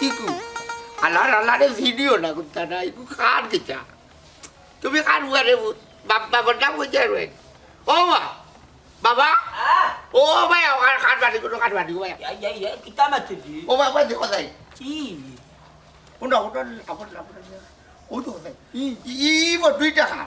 ইকু আল্লাহ আল্লাহ রে ভিডিও না করতে না ইকু খান কিতা তুমি খান উয়ারে বাপ বাবার নাম হইছে রয়ে ও মা বাবা ও ভাই আমার খান বাড়ি কোনো খান বাড়ি ভাই mati di. ও বাবা দেখো যাই Ih, ওটা ওটা আমার আমার ও তো যাই ই দুইটা খান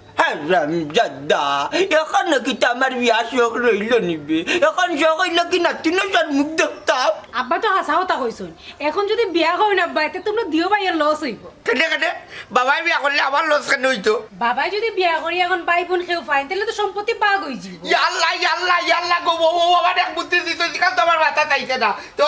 Haram jada. Ya kana kita mar biasa yok rilo ni be. Ya kan sok ile ki natino jar mugdak tap. আব্বা তো হাসা কথা কইছুন এখন যদি বিয়া হয় না আব্বা এতে তোমরা দিও ভাইয়ের লস হইব কেনে কেনে বাবাই বিয়া করলে আমার লস কেন হইতো বাবাই যদি বিয়া করি এখন ভাই বোন কেউ পায় তাহলে তো সম্পত্তি পাগ হয়ে যাব ইয়াল্লা ইয়াল্লা ইয়াল্লা গো ও ও আমার এক বুদ্ধি দিত কারণ তোমার মাথা চাইছে না তো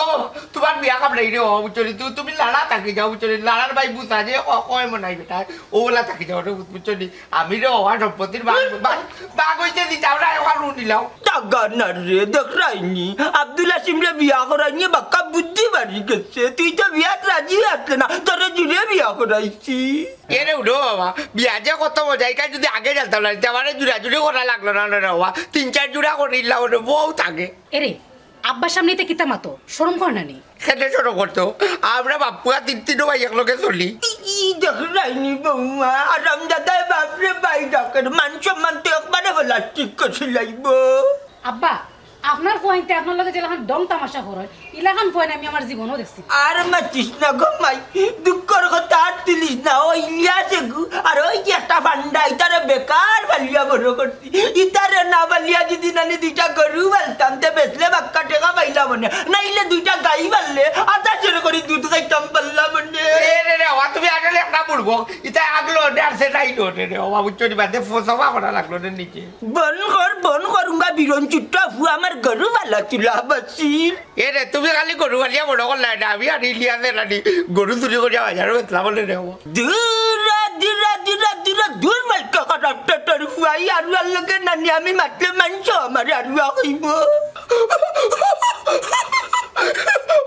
তোমার বিয়া কাম নাই রে ও তুই তুমি লাড়া থাকি যাও বুঝলি লাড়ার ভাই বুঝা যে ক- কয় মনাই বেটা ওলা থাকি যাও রে বুঝলি আমি রে সম্পত্তির বাগ বাগ- বাগ হইতে দিতাম না ওখান উনিলাও Tagana re dekraini. Abdullah Simre biya koranya bakka buddhi bari getse. Tuই তো বিয়াত রাজি আসলে না তোরে জুড়ে বিয়া করাইছি এরে উঠো বাবা বিয়া যে কত মজা এখানে যদি আগে জানতাম না আমার জুড়া জুড়ি করা লাগল না না বাবা তিন চার জুড়া করিলাম ওরে বউ থাকে এরে আব্বার সামনে এতে কিতা মাতো? শরম কর না নি? খেতে করতো। আমরা বাপুয়া তিন তিন ভাই একলগে চলি। ই দেখাইনি বৌমা আরাম দাদাই বাপরে বাই ডাকের মান সম্মান একবারে হলা ঠিক করে লাইব আব্বা, আপনার পয়েন্টে আপনার লগে যে ডং তামাশা করেন ইলাখান ফোন আমি আমার জীবনও দেখছি। আর মাতিস না গো মাই দুঃখর কথা আর তুলিস না ওই ইলিয়াসে গু আর ওই যে একটা ফান্ডা ইতারে বেকার ফালিয়া বড় করতি ইতারে না ফালিয়া যদি নানি দুইটা গরু ফালতাম তে বেচলে বাক্কা টেকা পাইলাম মনে। নাইলে দুইটা গাই ফাললে আধা চুরি করে দুধ খাইতাম পারলাম এ রে রে বাবা তুমি আসলে একটা বুড়বো এটা আগলো আর সে নাইলো রে রে বাবা নি বাদে ফসবা করা লাগল রে নিচে। বন কর বন করুঙ্গা বিরন চুট্টা ফু আমার গরু ফালা তুলা বাসিল এ রে তুমি খালি গরু খালিয়া বড় করলাই না আমি আর ইলিয়াসে রানি গরু চুরি করিয়া বাজারে বেতলা বলে বাবা দূরা দূরা দূরা দূরা দূর মালকা খারাপটা তোর ফুয়াই আরু আল্লাহকে নানি আমি মাতলে মানছ আমার আরু হইব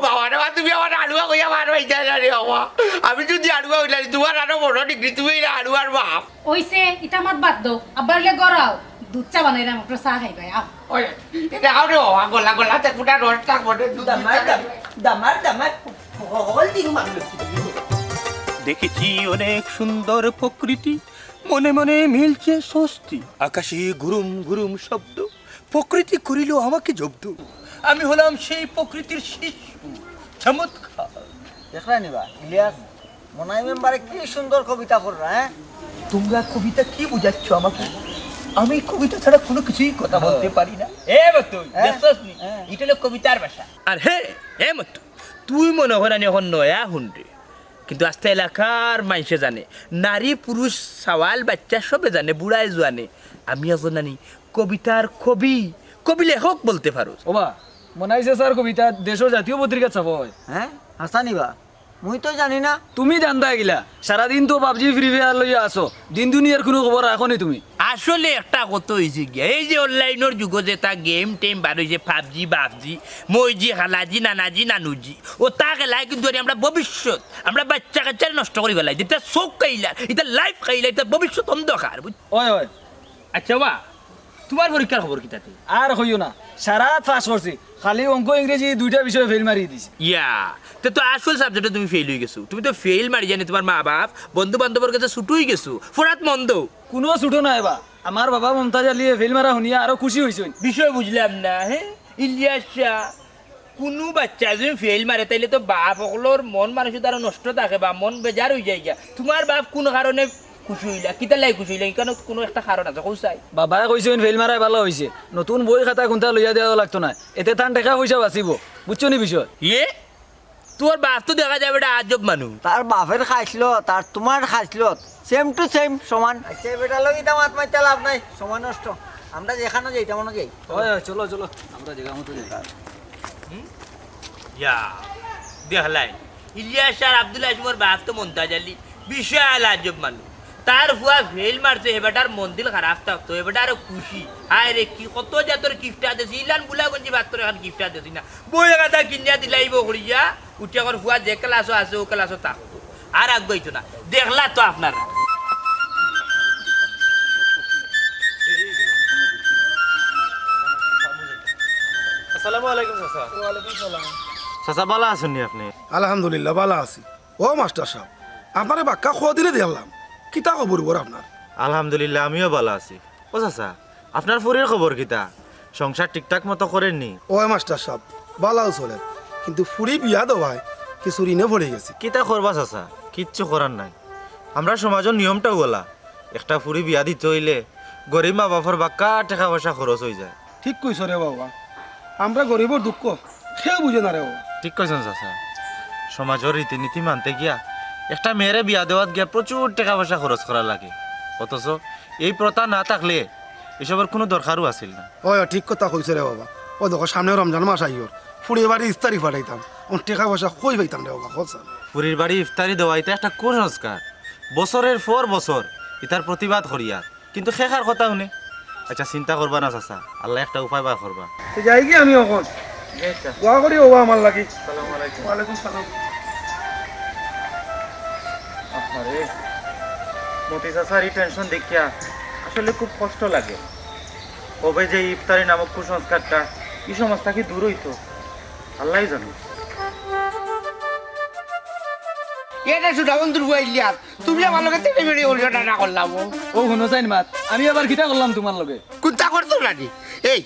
বাবা রে তুমি আমার আলুয়া কইয়া মার হইতে না রে বাবা। আমি যদি আলুয়া হইলাম তোমার আরও বড় ডিগ্রি তুমি আলুয়ার বাপ। ওইসে এটা আমার বাদ দো আব্বার লে গড়াও দুধ চা চা খাইবাই আও এটা আও রে পুরা রস রে দুধ দামার দামার দিন দেখেছি অনেক সুন্দর প্রকৃতি। মনে মনে মিলছে স্বস্তি। আকাশে গুরুম গুরুম শব্দ। প্রকৃতি করিল আমাকে জব্দ। আমি হলাম সেই প্রকৃতির শিশু। চমৎকার। দেখলা নিবা ইলিয়াস মনাই মেম্বারে কি সুন্দর কবিতা পড়রা হ্যাঁ? তোমরা কবিতা কি বুঝাচ্ছ আমাকে? আমি কবিতা ছাড়া কোনো কিছুই কথা বলতে পারি না। এ মতো হ্যাঁ, দেখছস নি? হ্যাঁ। এটা হলো কবিতার ভাষা। আর হে এ মতো তুই মনে করেন এখন নয়া হুন্ডে। কিন্তু আস্তে এলাকার মানুষে জানে নারী পুরুষ সওয়াল বাচ্চা সবে জানে বুড়ায় জানে আমি এখন জানি কবিতার কবি। কবি লেখক বলতে পারো। ওবা মনাইছে স্যার কবিতা দেশের জাতীয় পত্রিকা ছাপা হয়। হ্যাঁ হাসা নিবা মুই তো জানি না। তুমি জানতা গিলা সারাদিন তো পাবজি ফ্রি ফায়ার লইয়া আসো দিন দুনিয়ার কোনো খবর রাখনি তুমি? আসলে একটা কত হয়েছে গিয়া এই যে অনলাইনের যুগ যে তা গেম টেম বার হয়েছে পাবজি বাবজি মইজি হালাজি নানাজি নানুজি ও তা খেলাই কিন্তু আমরা ভবিষ্যৎ আমরা বাচ্চা কাচ্চারে নষ্ট করে গেলাই যেটা চোখ খাইলা এটা লাইফ খাইলা এটা ভবিষ্যৎ অন্ধকার বুঝ- ওই ওই। আচ্ছা বা। তোমার পরীক্ষার খবর কি তাতে? আর হইও না। সারা পাস করছি। খালি অঙ্ক ইংরেজি দুইটা বিষয়ে ফেল মারি দিছি। ইয়া তো তো আসল সাবজেক্টে তুমি ফেল হয়ে গেছো। তুমি তো ফেল মারি জানি তোমার মা বাপ বন্ধু বান্ধবের কাছে ছুট হয়ে গেছো। ফোরাত মন্দ। কোনো ছুটো নাই বা। আমার বাবা মমতাজ আলিয়ে ফেল মারা শুনিয়া আরও খুশি হয়েছেন বিষয় বুঝলাম না হ্যাঁ ইলিয়াস শাহ কোনো বাচ্চা যদি ফেল মারে তাইলে তো বাপ সকলের মন মানুষ তারা নষ্ট থাকে বা মন বেজার হয়ে যায় তোমার বাপ কোন কারণে খুশি হইলা কিতা লাই খুশি হইলা কেন কোনো একটা কারণ আছে কৌসাই বাবাই কইছেন ফেল মারাই ভালো হয়েছে নতুন বই খাতা কোনটা লইয়া দেওয়া লাগতো না এতে তান টাকা পয়সা বাঁচিব। বুঝছ নি বিষয় ইয়ে তোর বাপ তো দেখা যাবে এটা আজব মানুষ তার বাপের খাইছিল তার তোমার খাইছিল। সেম টু সেম সমান। আচ্ছা বেটা লাভ নাই। নষ্ট। আমরা যেখানে যাই তেমন যাই। ওই ওই, চলো চলো। আমরা জায়গা মতো যাই। ইয়া দেখলাই ইলিয়াস আর আব্দুল আজমর বাপ তো মন্তাজ আলী। বিশাল আজব মানুষ তার ফুয়া ফেল মারছে এবারটার মন্দির খারাপ থাকতো এবারটা আরও খুশি। হায় রে কি কত জাতর গিফটা দিছি ইলান বুলা গঞ্জি বাত্তর এখন গিফটা দিছি না। বই কথা কিনিয়া দিলাইব করিয়া উঠে এখন ফুয়া যে ক্লাসও আছে ও ক্লাসও থাকতো আর আগাইতো না। দেখলা তো আপনারা। চাচা। ভালো আছেন নি আপনি? আলহামদুলিল্লাহ ভালো আছি। ও মাস্টার সাহেব আপনার বাক্কা খোয়া দিলে দেখলাম কিতা খবর বর আপনার? আলহামদুলিল্লাহ আমিও ভালো আছি। ও চাচা আপনার ফুরির খবর কিতা? সংসার ঠিকঠাক মতো করেননি? ও মাস্টার সাহেব ভালো চলে কিন্তু ফুরি বিয়া দেওয়ায় কিছু ঋণে পড়ে গেছি। কিতা করবা চাচা? কিচ্ছু করার নাই। আমরা সমাজের নিয়মটাও বলা একটা ফুরি বিয়া দিতে হইলে গরিব মা বাপর বাক্কা টাকা পয়সা খরচ হয়ে যায়। ঠিক কইছ রে বাবা। আমরা গরিবর দুঃখ কেউ বুঝে না রে বাবা। ঠিক কইছেন চাচা। সমাজের রীতিনীতি মানতে গিয়া একটা মেয়েরে বিয়া দেওয়াত গিয়া প্রচুর টাকা পয়সা খরচ করা লাগে। অথচ এই প্রথা না থাকলে এসবের কোনো দরকারও আছিল না। ও ঠিক কথা কইছে রে বাবা। ও দেখো সামনে রমজান মাস আইয়র ফুড়ি বাড়ি ইস্তারি ফাটাইতাম আমার টাকা পয়সা কই পাইতাম রে বাবা খোঁজ পুরীর বাড়ি ইফতারি দেওয়া এটা একটা কুসংস্কার বছরের পর বছর ইতার প্রতিবাদ করিয়া কিন্তু শেখার কথা শুনে আচ্ছা চিন্তা করবা না চাচা। আল্লাহ একটা উপায় বার করবা। যাই কি আমি এখন দোয়া করি ও আমার লাগি। ওয়ালাইকুম সালাম। আরে মতি চাচার এই টেনশন দেখিয়া আসলে খুব কষ্ট লাগে। কবে যে ইফতারি নামক কুসংস্কারটা এই সমাজটা কি দূর হইতো আল্লাহ জানো। এটা শুধু বন্ধুর বুয়া ইলিয়াস তুমি আমার লগে তেড়ে বেড়ে ওরিওটা না করলাম ও। শুনো চাইন মাত আমি আবার কিতা করলাম তোমার লগে? কোনটা করতো নানি। এই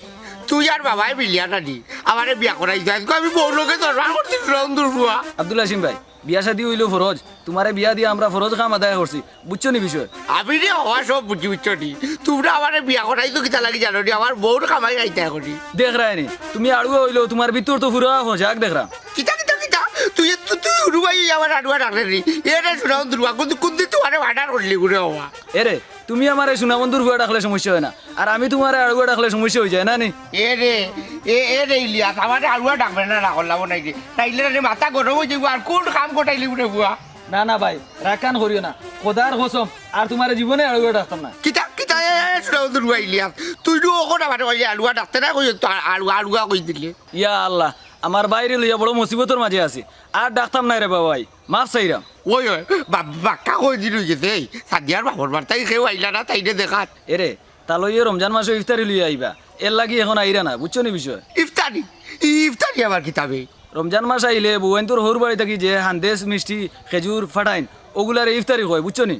তুই আর বাবাই মিলিয়া নানি আমারে বিয়া করাই যায় আমি বউ লোকে দরবার করছি বন্ধুর বুয়া আব্দুল হাসিম ভাই বিয়া শাদি হইল ফরজ তোমারে বিয়া দিয়ে আমরা ফরজ কাম আদায় করছি বুঝছ নি বিষয়? আমি রে হওয়া সব বুঝি বুঝছ নি? তোমরা আমার বিয়া করাই তো কিতা লাগি জানো নি? আমার বউর কামাই গাইতে করি দেখ রায়নি তুমি আড়ুয়া হইল তোমার ভিতর তো ফুরা হজাক দেখ রা। কিতা কিতা কিতা? তুই তুই তুই উড়ুবাই আমার আডুয়া ডাকলে নি। এরে শুনা বন্ধুর বুয়া কিন্তু কোন দিন তোমারে ভাড়া করলি ঘুরে হওয়া? এরে তুমি আমার এই সুনামন্দুর ভুয়া ডাকলে সমস্যা হয় না। আর আমি তোমার আড়ুয়া ডাকলে সমস্যা হয়ে যায় না নি? এ রে এ এ রে ইলিয়াস আমার আলুয়া ডাকবে না করলাম নাই যে তাইলে রে মাথা গরম হয়ে যাব আর কোন কাম কোটাইলি উঠে বুয়া না না ভাই রাখান করিও না। খোদার কসম আর তোমার জীবনে আড়ুয়া ডাকতাম না। কিতা কিতা এ শুনা বন্ধুর ইলিয়াস? তুই তো ওখন আমার কই আলুয়া ডাকতে না কই তো আলুয়া আলুয়া কই দিলি? ইয়া আল্লাহ আমার বাইরে লইয়া বড় মুসিবতর মাঝে আছি। আর ডাকতাম নাই রে বাবাই মাফ চাইরাম। ওই ওই বাক্কা কই দিল গেছে এই সাদিয়ার বাপর বার্তাই কেউ আইলা না তাইলে দেখাত। এরে তালইয়ে রমজান মাসে ইফতারি লইয়া আইবা এর লাগি এখন আইরা না বুঝছ নি বিষয়? ইফতারি ইফতারি আমার কিতাবে রমজান মাস আইলে বউয়েন্তর হৌর বাড়ি থাকি যে হান্দেশ মিষ্টি খেজুর ফাটাইন ওগুলার ইফতারি হয় বুঝছ নি?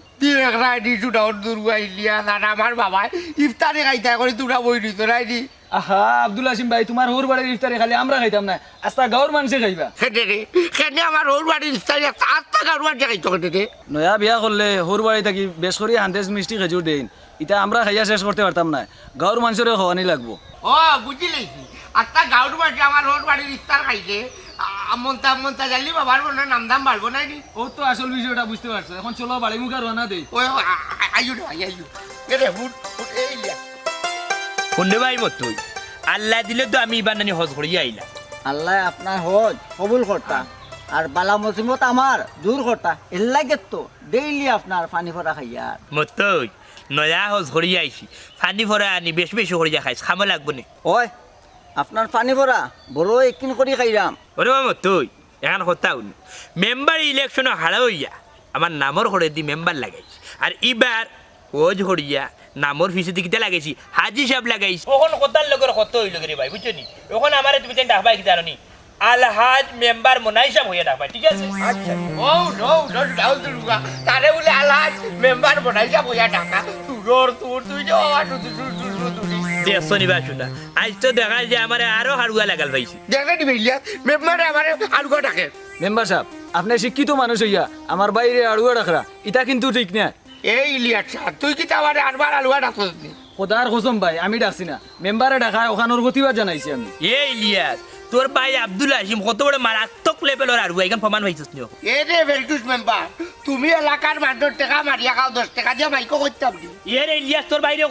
একটা আইডি শুনা বন্ধুর ইলিয়াস আর আমার বাবা ইফতারি খাইতা করে তোরা বই দিত রাইডি আহা আব্দুল ভাই তোমার হৌর বাড়ির ইফতারি খালি আমরা খাইতাম না। আস্তা গাঁর মানুষে খাইবা। খেটে রে খেটে আমার ওর বাড়ির ইফতারি আটটা গাড়ুয়ার জায়গায় খেটে রে? নয়া বিয়া করলে হৌর বাড়ি থাকি বেশ করে হান্দেশ মিষ্টি খেজুর দেন ইটা আমরা খাইয়া শেষ করতে পারতাম না। গাঁর মানুষের খাওয়ানি লাগবো। ও আমার বাড়ির ইফতার খাইছে। মন্তা মন্তা জানলি বাবার মনে নাম দাম বাড়বো নাই নি ও তো আসল বিষয়টা বুঝতে পারছ। এখন চলো বাড়ি মুখা রানা ফুট এই শুনতে ভাই তুই। আল্লাহ দিলে তো আমি ইবার নানি হজ করিয়া আইলা আল্লাহ আপনার হজ কবুল করতা। আর বালা মুসিমত আমার দূর করতা। এল্লা লাগে তো ডেইলি আপনার পানি ভরা খাইয়া। মতই নয়া হজ করিয়া আইছি। ফানি ফরা আনি বেশ বেশি করিয়া খাইছ খামো লাগবো নি। ওই আপনার পানি ভরা বড় একিন করে খাইরাম। ওরে মামা তুই এখন কথা মেম্বার ইলেকশন হারা হইয়া আমার নামর ঘরে দি মেম্বার লাগাইছি। আর ইবার ওজ হরিয়া নামর ফিসে দিকিতে লাগাইছি হাজি সাহেব লাগাইছি। ওখন কথার লগের কত হইল রে ভাই বুঝছ নি? ওখন আমারে তুমি তেন ডাকবাই কি জানো নি? আলহাজ মেম্বার মোনাই সাহেব হইয়া ডাকবাই ঠিক আছে? আচ্ছা। ও নো নো দুর্গা তারে বলে আল্লাহ মেম্বার বনাইছা বইয়া টাকা তোর তোর তুই যে শুনা আজ তো দেখা যায় আমারে আরও হারুয়া লাগাল পাইছি। দেখে দিবি ইলিয়াস মেম্বারে আমার আলুয়া ডাকে। মেম্বার সাহেব আপনি শিক্ষিত মানুষ হইয়া আমার বাইরে আড়ুয়া ডাকরা ইটা কিন্তু ঠিক না। এই ইলিয়াস শাহ, তুই কি আমার আরবার আলুয়া ডাকছিস খোদার ভাই আমি ডাকছি না। মেম্বারে ডাকা ওখানোর প্রতিবাদ জানাইছি আমি। এ ইলিয়াস তোর ভাই আব্দুল কত বড় মারাত্মক লেভেলের আরুয়া এখান প্রমাণ নিও এ রে ভেলটুস মেম্বার তুমি এলাকার মানুষ টাকা মারিয়া খাও দশ টাকা দিয়ে মাইকো করতাম নি। এর ইলিয়াস তোর বাইরে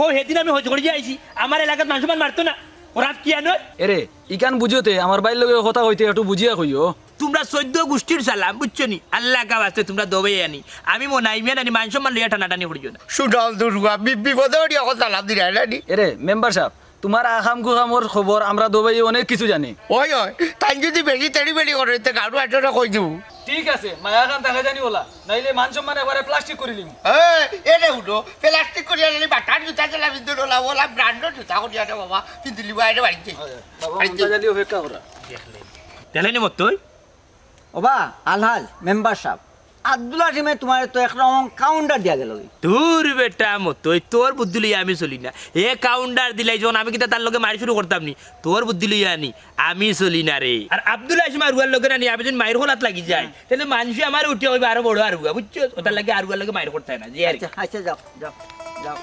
ও সেদিন আমি হজ করে আইছি আমার এলাকার মানুষ মারতো না। ওরা কি আনো এরে ইকান বুঝোতে আমার বাইর লগে কথা হইতে একটু বুঝিয়া কইও। তোমরা চোদ্দ গোষ্ঠীর সালাম বুঝছ নি? আল্লাহ কা বাস্তে তোমরা দবে আনি। আমি মনে হয় মেয়ে নানি মান সম্মান লইয়া টানাটানি করিও না সুডল দুর্গা বিপদে ওটি এখন সালাম দিলে নানি এরে মেম্বার সাহেব তোমার আখাম কুখামর খবর আমরা দুবাই অনেক কিছু জানি। ওই ওই তাই যদি বেশি তেড়ি বেড়ি করে তো গাড়ু একটা কই দিব ঠিক আছে মায়া খান তাকে জানি ওলা। নাইলে মান সম্মান এবারে প্লাস্টিক করে লিম এনে উঠো প্লাস্টিক করিয়া নানি বাটার জুতা চালা বিন্দু ওলা ওলা ব্রান্ডর জুতা করিয়া দে বাবা। কিন্তু লিবা এটা বাড়িতে বাবা অপেক্ষা করা তাহলে নি মতই ওবা আলহাজ মেম্বার সাহেব আব্দুল আসিমে তোমার তো একরকম কাউন্টার দিয়া গেল তোর বেটা মতই তোর বুদ্ধি লইয়া আমি চলি না। এ কাউন্টার দিলাই যখন আমি কিতা তার লগে মারি শুরু করতাম নি তোর বুদ্ধি লইয়া আনি আমি চলি না রে। আর আব্দুল আসিম আরুয়ার লগে আনি আমি যদি মায়ের হলাত লাগি যায়। তাহলে মানুষ আমার উঠে হইবে আরও বড় আরুয়া বুঝছ ওটার লাগে আরুয়ার লগে মায়ের করতে হয় না যে। আচ্ছা আচ্ছা যাও যাও যাও